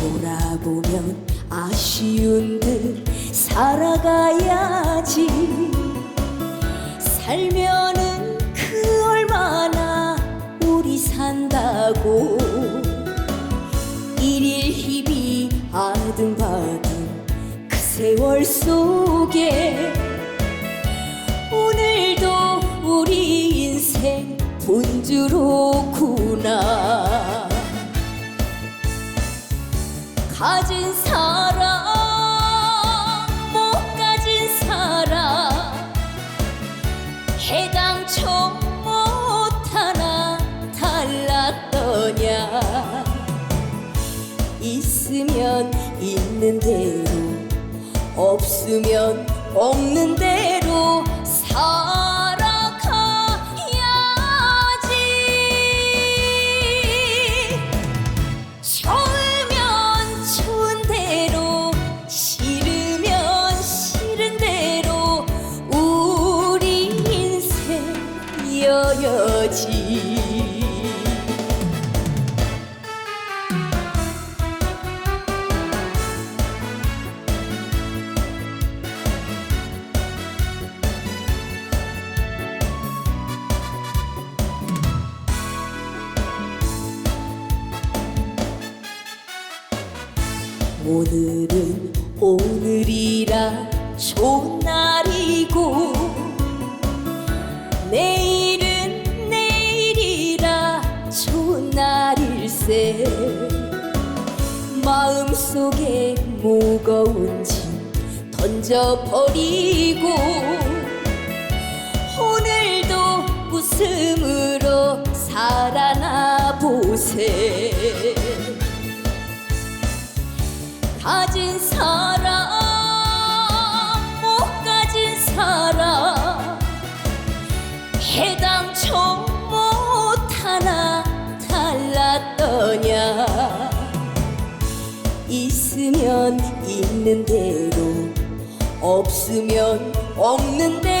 돌아보면 아쉬운 듯 살아가야지. 살면은 그 얼마나 우리 산다고. 일일 희비 아등바등 그 세월 속에 가진 사람 못 가진 사람. 해당초 못 하나 달랐더냐. 있으면 있는 대로 없으면 없는 대로 살 여여지. 오늘은 오늘이라 좋은 마음속에 무거운 짐 던져버리고 있으면 있는 대로 없으면 없는 대로